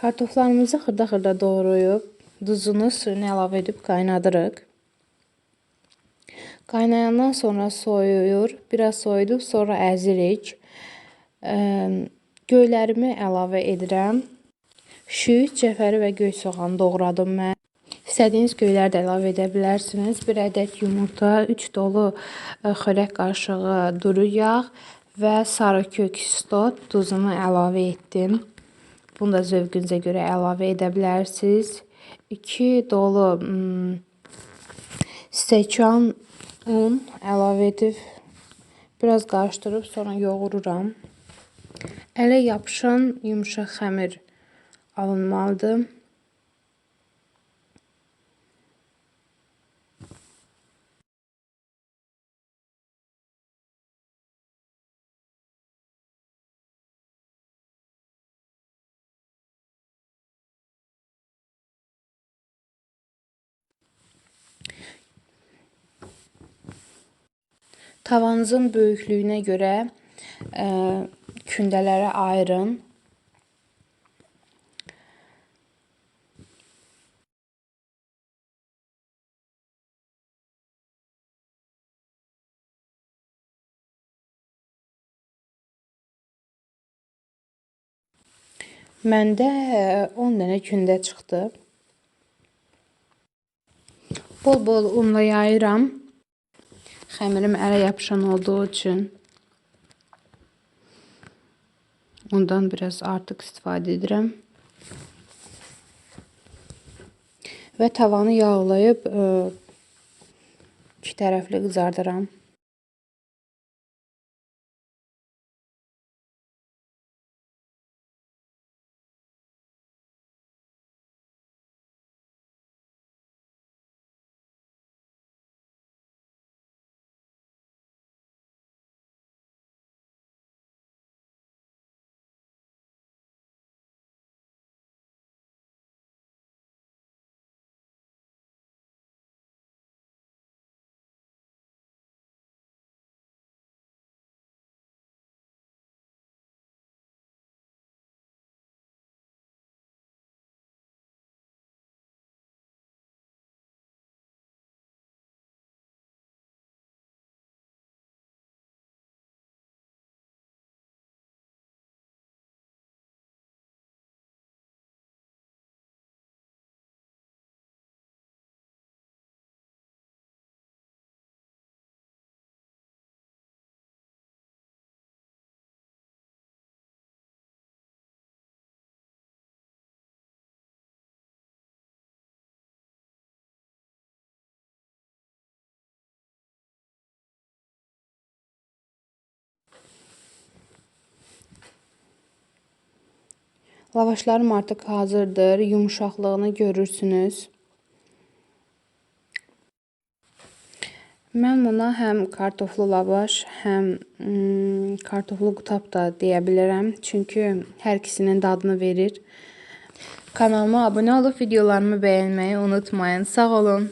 Kartoflarımızı xırda-xırda doğrayıb, duzunu, suyunu əlavə edib qaynadırıq. Qaynayandan sonra soyuyur, biraz soyudub sonra əzirik. Göylərimi əlavə edirəm. Şüy, cəfəri və göy soğan doğradım mən. İstədiyiniz göyləri də əlavə edə bilərsiniz. 1 ədəd yumurta, 3 dolu xörək qaşığı duru yağ və sarı kök istot duzunu əlavə etdim. Bunu da zövqünüzə görə əlavə edə bilərsiniz. 2 dolu ım, stəkan un əlavə edib biraz qarışdırıb sonra yoğururam. Ələ yapışan yumşaq xəmir alınmalıdır. Tavanızın böyüklüyünə görə ə, kündələrə ayırın. Məndə 10 dənə kündə çıxdı. Bol-bol unla yayıram. Xəmirim ələ yapışan olduğu üçün undan biraz artıq istifadə edirəm. Və tavanı yağlayıb ə, iki tərəfli qızardıram. Lavaşlarım artıq hazırdır. Yumşaqlığını görürsünüz. Mən buna həm kartoflu lavaş, həm ım, kartoflu qutab da deyə bilərəm. Çünki hər ikisinin dadını verir. Kanalıma abunə olub videolarımı bəyənməyi unutmayın. Sağ olun.